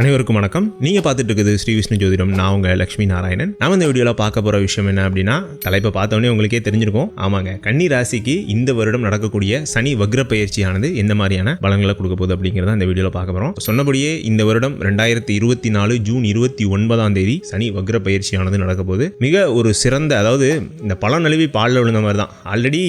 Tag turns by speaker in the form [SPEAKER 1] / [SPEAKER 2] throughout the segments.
[SPEAKER 1] அனைவருக்கும் வணக்கம். நீங்கள் பார்த்துட்டு இருக்குது ஸ்ரீ விஷ்ணு ஜோதிடம். நான் உங்கள் லக்ஷ்மி நாராயணன். நம்ம இந்த வீடியோவில் பார்க்க போகிற விஷயம் என்ன அப்படின்னா தலைப்பை பார்த்தோன்னே உங்களுக்கே தெரிஞ்சிருக்கும். ஆமாங்க கன்னி ராசிக்கு இந்த வருடம் நடக்கக்கூடிய சனி வக்ர பயிற்சியானது எந்த மாதிரியான பலன்களை கொடுக்க போகுது அப்படிங்கிறத இந்த வீடியோவில் பார்க்க போகிறோம் சொன்னபடியே இந்த வருடம் ரெண்டாயிரத்தி இருபத்தி நாலு ஜூன் இருபத்தி ஒன்பதாம் தேதி சனி வக்ர பயிற்சியானது நடக்க போகுது. மிக ஒரு சிறந்த அதாவது இந்த பழம் நழுவி பாலில் விழுந்த மாதிரி தான். ஆல்ரெடி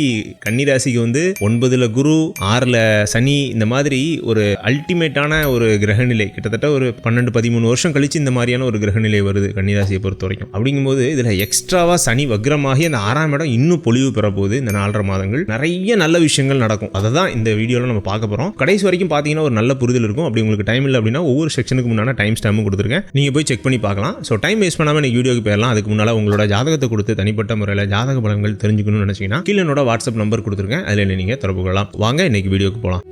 [SPEAKER 1] கன்னி ராசிக்கு வந்து ஒன்பதுல குரு ஆறில் சனி இந்த மாதிரி ஒரு அல்டிமேட்டான ஒரு கிரகநிலை கிட்டத்தட்ட ஒரு பன்னெண்டு பதிமூணு வருஷம் கழிச்சு இந்த மாதிரியான ஒரு கிரகநிலை வருது கன்னிராசியை பொறுத்த வரைக்கும் அப்படிங்கும்போது இதில் எக்ஸ்ட்ராவாக சனி வக்ரமாகி அந்த ஆறாம் இடம் இன்னும் பொலிவு பெற போகுது இந்த நாலரை மாதங்கள். நிறைய நல்ல விஷயங்கள் நடக்கும். அதை தான் இந்த வீடியோவில் நம்ம பார்க்க போகிறோம் கடைசி வரைக்கும் பார்த்தீங்கன்னா ஒரு நல்ல புரிதல் இருக்கும். அப்படி உங்களுக்கு டைம் இல்லை அப்படின்னா ஒவ்வொரு செக்ஷனுக்கு முன்னாடி டைம் ஸ்டாம்பும் கொடுத்துருக்கேன் நீங்கள் போய் செக் பண்ணி பார்க்கலாம். ஸோ டைம் வேஸ்ட் பண்ணாமல் நீங்கள் வீடியோக்கு போயிடலாம். அதுக்கு முன்னால் உங்களோட ஜாதகத்தை கொடுத்து தனிப்பட்ட முறையில் ஜாதக பலன்கள் தெரிஞ்சுக்கணும்னு நினச்சிங்கன்னா கீழே என்னோட வாட்ஸ்அப் நம்பர் கொடுத்துருக்கேன் அதில் நீங்கள் தொடர்பு கொள்ளலாம். வாங்க இன்னைக்கு வீடியோக்கு போகலாம்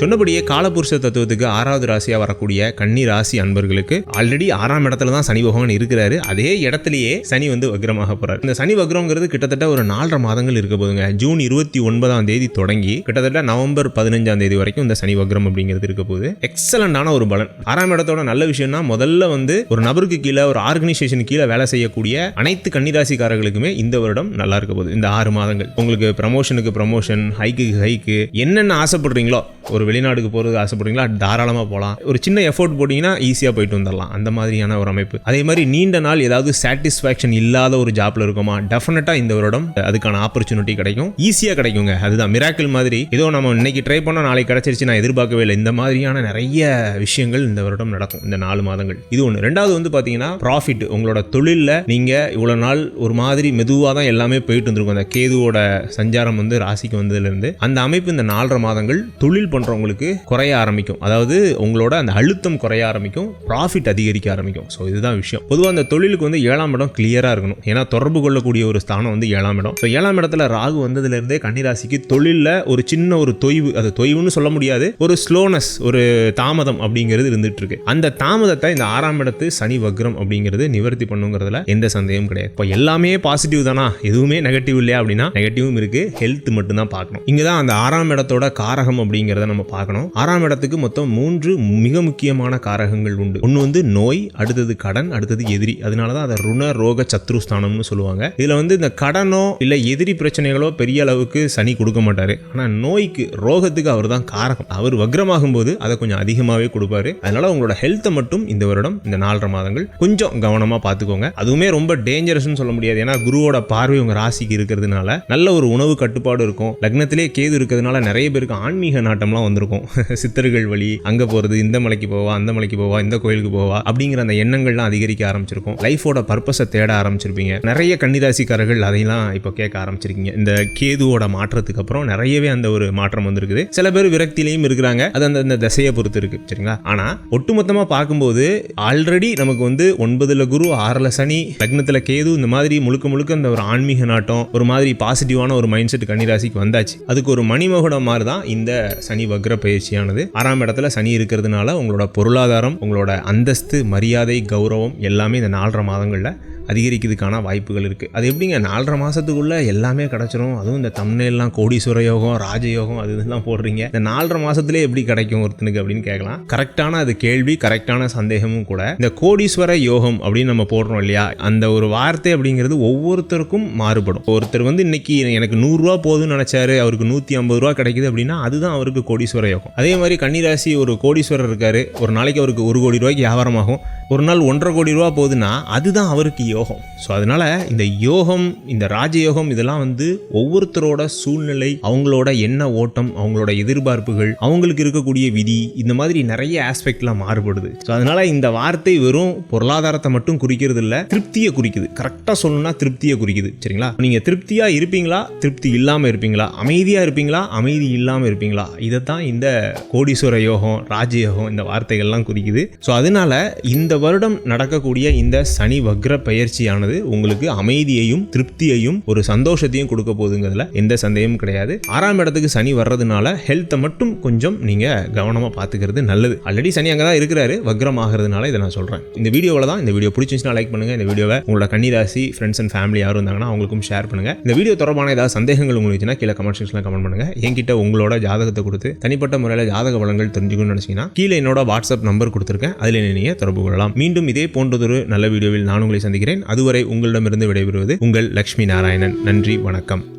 [SPEAKER 1] சொன்னபடியே காலபுருஷ தத்துவத்துக்கு ஆறாவது ராசியாக வரக்கூடிய கன்னி ராசி அன்பர்களுக்கு ஆல்ரெடி ஆறாம் இடத்துல தான் சனி பகவான் இருக்கிறாரு. அதே இடத்துலயே சனி வந்து வக்ரமாக போறாரு. இந்த சனி வக்ரம்ங்கிறது கிட்டத்தட்ட ஒரு நாலரை மாதங்கள் இருக்க போதுங்க. ஜூன் இருபத்தி ஒன்பதாம் தேதி தொடங்கி கிட்டத்தட்ட நவம்பர் பதினஞ்சாம் தேதி வரைக்கும் இந்த சனி வக்ரம் அப்படிங்கிறது இருக்க போகுது. எக்ஸலண்டான ஒரு பலன். ஆறாம் இடத்தோட நல்ல விஷயம்னா முதல்ல வந்து ஒரு நபருக்கு கீழே ஒரு ஆர்கனைசேஷன் கீழே வேலை செய்யக்கூடிய அனைத்து கன்னிராசிக்காரர்களுக்குமே இந்த வருடம் நல்லா இருக்க போகுது. இந்த ஆறு மாதங்கள். உங்களுக்கு ப்ரமோஷனுக்கு ப்ரமோஷன் ஹைக்கு ஹைக்கு என்னென்ன ஆசைப்படுறீங்களோ ஒரு வெளிநாடுக்கு போகிறது ஆசைப்படுறீங்களா? தாராளமாக போகலாம் ஒரு சின்ன எஃபோர்ட் போட்டிங்கன்னா ஈஸியாக போயிட்டு வந்துடலாம். அந்த மாதிரியான ஒரு அமைப்பு. அதே மாதிரி நீண்ட நாள் ஏதாவது சாட்டிஸ்ஃபேக்ஷன் இல்லாத ஒரு ஜாப்ல இருக்குமா? டெஃபினட்டாக இந்த வருடம் அதுக்கான ஆப்பர்ச்சுனிட்டி கிடைக்கும். ஈஸியாக கிடைக்குங்க. அதுதான் மிராக்கிள் மாதிரி. ஏதோ நம்ம இன்னைக்கு ட்ரை பண்ணால் நாளைக்கு கிடைச்சிருச்சு நான் எதிர்பார்க்கவே இல்லை. இந்த மாதிரியான நிறைய விஷயங்கள் இந்த வருடம் நடக்கும். இந்த நாலு மாதங்கள். இது ஒன்று ரெண்டாவது வந்து பார்த்தீங்கன்னா ப்ராஃபிட் உங்களோட தொழிலில் நீங்கள் இவ்வளோ நாள் ஒரு மாதிரி மெதுவாக தான் எல்லாமே போயிட்டு வந்திருக்கும். அந்த கேதுவோட சஞ்சாரம் வந்து ராசிக்கு வந்ததுலேருந்து அந்த அமைப்பு இந்த நாலரை மாதங்கள் தொழில் உங்களுக்கு குறைய ஆரம்பிக்கும். அதாவது உங்களோட அந்த அழுத்தம் குறைய ஆரம்பிக்கும். ப்ராஃபிட் அதிகரிக்க ஆரம்பிக்கும். ஸோ இதுதான் விஷயம். பொதுவாக அந்த தொழிலுக்கு வந்து ஏழாம் இடம் கிளியராக இருக்கணும். ஏன்னா தொடர்பு கொள்ளக்கூடிய ஒரு ஸ்தானம் வந்து ஏழாம் இடம். ஸோ ஏழாம் இடத்துல ராகு வந்ததுலேருந்தே கன்னிராசிக்கு தொழிலில் ஒரு சின்ன ஒரு தொய்வு அது தொய்வுன்னு சொல்ல முடியாது. ஒரு ஸ்லோனஸ் ஒரு தாமதம் அப்படிங்கிறது இருந்துட்டு இருக்கு அந்த தாமதத்தை இந்த ஆறாம் இடத்து சனி வக்ரம் அப்படிங்கிறது நிவர்த்தி பண்ணுங்கிறதுல எந்த சந்தேகம் கிடையாது. இப்போ எல்லாமே பாசிட்டிவ் தானா? எதுவுமே நெகட்டிவ் இல்லையா அப்படின்னா நெகட்டிவும் இருக்கு. ஹெல்த் மட்டும் தான் பார்க்கணும். இங்கே தான் அந்த ஆறாம் இடத்தோட காரகம் அப்படிங்கிறத நம்ம பார்க்கணும். ஆறாம் இடத்துக்கு மொத்தம் மூன்று மிக முக்கியமான காரகங்கள் உண்டு. ஒன்று வந்து நோய் அடுத்தது கடன் அடுத்தது எதிரி. அதனால தான் அதை ருண ரோக சத்ருஸ்தானம்னு சொல்லுவாங்க. இதில் வந்து இந்த கடனோ இல்லை எதிரி பிரச்சனைகளோ பெரிய அளவுக்கு சனி கொடுக்க மாட்டார். ஆனால் நோய்க்கு ரோகத்துக்கு அவர் தான் காரகம். அவர் வக்ரமாகும் போது அதை கொஞ்சம் அதிகமாகவே கொடுப்பாரு. அதனால உங்களோட ஹெல்த்தை மட்டும் இந்த வருடம் இந்த நாலரை மாதங்கள் கொஞ்சம் கவனமாக பார்த்துக்கோங்க. அதுவுமே ரொம்ப டேஞ்சரஸ்னு சொல்ல முடியாது. ஏன்னா குருவோட பார்வை உங்கள் ராசிக்கு இருக்கிறதுனால நல்ல ஒரு உணவு கட்டுப்பாடு இருக்கும். லக்னத்திலே கேது இருக்கிறதுனால நிறைய பேருக்கு ஆன்மீக நாட்டம்லாம் வந்து வந்திருக்கும். சித்தர்கள் வழி அங்கே போகிறது இந்த மலைக்கு போவா அந்த மலைக்கு போவா இந்த கோயிலுக்கு போவா அப்படிங்கிற அந்த எண்ணங்கள்லாம் அதிகரிக்க ஆரம்பிச்சிருக்கும். லைஃபோட பர்பஸை தேட ஆரம்பிச்சிருப்பீங்க. நிறைய கன்னிராசிக்காரர்கள் அதையெல்லாம் இப்போ கேட்க ஆரம்பிச்சிருக்கீங்க. இந்த கேதுவோட மாற்றத்துக்கு அப்புறம் நிறையவே அந்த ஒரு மாற்றம் வந்திருக்குது. சில பேர் விரக்தியிலையும் இருக்கிறாங்க. அது அந்த அந்த திசையை பொறுத்து இருக்கு. சரிங்களா? ஆனா ஒட்டுமொத்தமா பார்க்கும்போது ஆல்ரெடி நமக்கு வந்து ஒன்பதுல குரு ஆறுல சனி லக்னத்துல கேது இந்த மாதிரி முழுக்க முழுக்க இந்த ஒரு ஆன்மீக நாட்டம் ஒரு மாதிரி பாசிட்டிவான ஒரு மைண்ட் செட் கன்னிராசிக்கு வந்தாச்சு. அதுக்கு ஒரு மணிமகுடம் மாதிரி தான் இந்த சனி வக்ர பயிற்சியானது ஆறாம் இடத்துல சனி இருக்கிறதுனால உங்களோட பொருளாதாரம் உங்களோட அந்தஸ்து மரியாதை கௌரவம் எல்லாமே இந்த நாலரை மாதங்களில் அதிகரிக்கிறதுக்கான வாய்ப்புகள் இருக்குது அது எப்படிங்க? நாலரை மாதத்துக்குள்ளே எல்லாமே கிடச்சிரும். அதுவும் இந்த தமிழ்லாம் கோடீஸ்வர யோகம் ராஜயோகம் அது இதெல்லாம் போடுறீங்க. இந்த நாலரை மாதத்துலேயே எப்படி கிடைக்கும் ஒருத்தனுக்கு அப்படின்னு கேட்கலாம். கரெக்டான அது கேள்வி கரெக்டான சந்தேகமும் கூட. இந்த கோடீஸ்வர யோகம் அப்படின்னு நம்ம போடுறோம் இல்லையா? அந்த ஒரு வார்த்தை அப்படிங்கிறது ஒவ்வொருத்தருக்கும் மாறுபடும். ஒருத்தர் வந்து இன்னைக்கு எனக்கு நூறுரூவா போதும்னு நினச்சாரு அவருக்கு நூற்றி ஐம்பது ரூபா கிடைக்குது அப்படின்னா அதுதான் அவருக்கு கோடீஸ்வர யோகம். அதே மாதிரி கன்னிராசி ஒரு கோடீஸ்வரர் இருக்காரு. ஒரு நாளைக்கு அவருக்கு ஒரு கோடி ரூபாய்க்கு வியாபாரமாகும் ஒரு நாள் ஒன்றரை கோடி ரூபா போகுதுன்னா அதுதான் அவருக்கு யோகம். ஸோ அதனால இந்த யோகம் இந்த ராஜயோகம் இதெல்லாம் வந்து ஒவ்வொருத்தரோட சூழ்நிலை அவங்களோட எண்ண ஓட்டம் அவங்களோட எதிர்பார்ப்புகள் அவங்களுக்கு இருக்கக்கூடிய விதி இந்த மாதிரி நிறைய ஆஸ்பெக்ட்லாம் மாறுபடுது. ஸோ அதனால இந்த வார்த்தை வெறும் பொருளாதாரத்தை மட்டும் குறிக்கிறது இல்லை திருப்தியை குறிக்குது. கரெக்டாக சொல்லணும்னா திருப்தியை குறிக்குது. சரிங்களா? நீங்கள் திருப்தியாக இருப்பீங்களா? திருப்தி இல்லாமல் இருப்பீங்களா? அமைதியாக இருப்பீங்களா? அமைதி இல்லாமல் இருப்பீங்களா? இதை தான் இந்த கோடீஸ்வர யோகம் ராஜயோகம் இந்த வார்த்தைகள்லாம் குறிக்குது. ஸோ அதனால இந்த வருடம் நடக்கக்கூடிய இந்த சனி வக்ர பெயர் பயிற்சியானது உங்களுக்கு அமைதியையும் திருப்தியையும் ஒரு சந்தோஷத்தையும் கொடுக்க போகுதுங்கிறதுல எந்த சந்தேகமும் கிடையாது. ஆறாம் இடத்துக்கு சனி வர்றதுனால ஹெல்த்தை மட்டும் கொஞ்சம் நீங்க கவனமா பார்த்துக்கிறது நல்லது. ஆல்ரெடி சனி அங்கே தான் இருக்கிறாரு. வக்ரம் ஆகிறதுனால இதை நான் சொல்றேன். இந்த வீடியோவில் தான் இந்த வீடியோ பிடிச்சிருந்துச்சுன்னா லைக் பண்ணுங்க. இந்த வீடியோவை உங்களோட கன்னிராசி ஃப்ரெண்ட்ஸ் அண்ட் ஃபேமிலி யாரும் இருந்தாங்கன்னா அவங்களுக்கும் ஷேர் பண்ணுங்க. இந்த வீடியோ தொடர்பான ஏதாவது சந்தேகங்கள் உங்களுக்கு இருந்துச்சுன்னா கீழே கமெண்ட் செக்ஷனில் கமெண்ட் பண்ணுங்க. என்கிட்ட உங்களோட ஜாதகத்தை கொடுத்து தனிப்பட்ட முறையில் ஜாதக வளங்கள் தெரிஞ்சுக்கணும்னு நினைச்சீங்கன்னா கீழே என்னோட வாட்ஸ்அப் நம்பர் கொடுத்துருக்கேன். அதில் நீங்க தொடர்பு கொள்ளலாம். மீண்டும் இதே போன்றதொரு நல்ல வீடியோவில் நான் உங்களை சந்திக்கிறேன். அதுவரை உங்களிடமிருந்து விடைபெறுவது உங்கள் லக்ஷ்மி நாராயணன். நன்றி வணக்கம்.